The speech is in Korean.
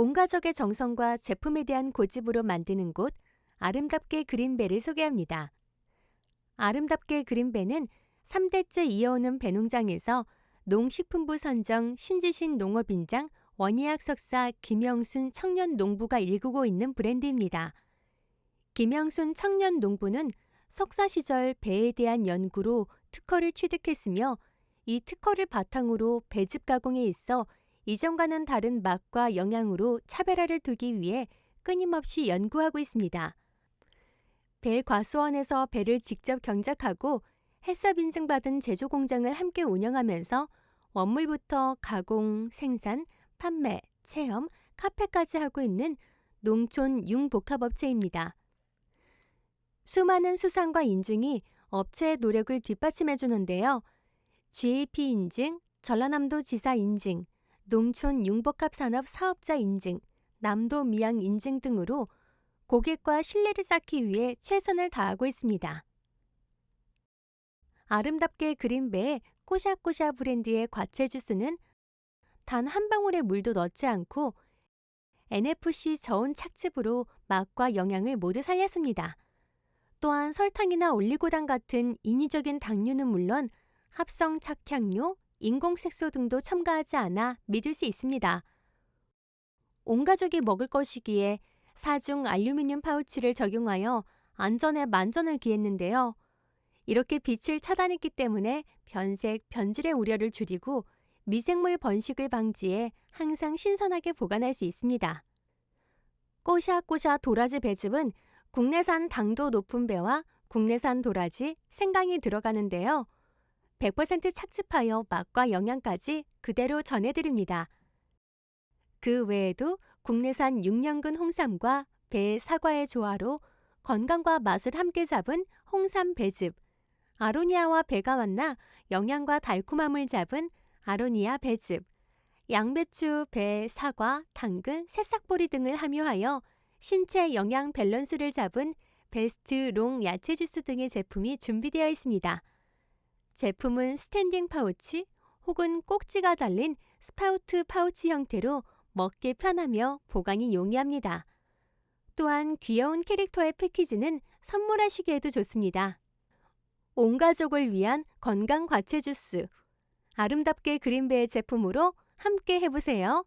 온 가족의 정성과 제품에 대한 고집으로 만드는 곳 아름답게 그린배를 소개합니다. 아름답게 그린배는 3대째 이어오는 배농장에서 농식품부 선정 신지신 농업인장 원예학 석사 김영순 청년 농부가 일구고 있는 브랜드입니다. 김영순 청년 농부는 석사 시절 배에 대한 연구로 특허를 취득했으며 이 특허를 바탕으로 배즙 가공에 있어 이전과는 다른 맛과 영양으로 차별화를 두기 위해 끊임없이 연구하고 있습니다. 배 과수원에서 배를 직접 경작하고 해썹 인증받은 제조 공장을 함께 운영하면서 원물부터 가공, 생산, 판매, 체험, 카페까지 하고 있는 농촌 융복합업체입니다. 수많은 수상과 인증이 업체의 노력을 뒷받침해 주는데요. GAP 인증, 전라남도 지사 인증, 농촌 융복합 산업 사업자 인증, 남도 미양 인증 등으로 고객과 신뢰를 쌓기 위해 최선을 다하고 있습니다. 아름답게 그린 배의 꼬샤꼬샤 브랜드의 과채 주스는 단 한 방울의 물도 넣지 않고 NFC 저온 착즙으로 맛과 영양을 모두 살렸습니다. 또한 설탕이나 올리고당 같은 인위적인 당류는 물론 합성 착향료, 인공색소 등도 첨가하지 않아 믿을 수 있습니다. 온 가족이 먹을 것이기에 사중 알루미늄 파우치를 적용하여 안전에 만전을 기했는데요. 이렇게 빛을 차단했기 때문에 변색, 변질의 우려를 줄이고 미생물 번식을 방지해 항상 신선하게 보관할 수 있습니다. 꼬샤꼬샤 도라지 배즙은 국내산 당도 높은 배와 국내산 도라지, 생강이 들어가는데요. 100% 착즙하여 맛과 영양까지 그대로 전해드립니다. 그 외에도 국내산 6년근 홍삼과 배, 사과의 조화로 건강과 맛을 함께 잡은 홍삼 배즙, 아로니아와 배가 만나 영양과 달콤함을 잡은 아로니아 배즙, 양배추, 배, 사과, 당근, 새싹보리 등을 함유하여 신체 영양 밸런스를 잡은 베스트 롱 야채 주스 등의 제품이 준비되어 있습니다. 제품은 스탠딩 파우치 혹은 꼭지가 달린 스파우트 파우치 형태로 먹기 편하며 보관이 용이합니다. 또한 귀여운 캐릭터의 패키지는 선물하시기에도 좋습니다. 온 가족을 위한 건강 과채 주스. 아름답게 그린베의 제품으로 함께 해보세요.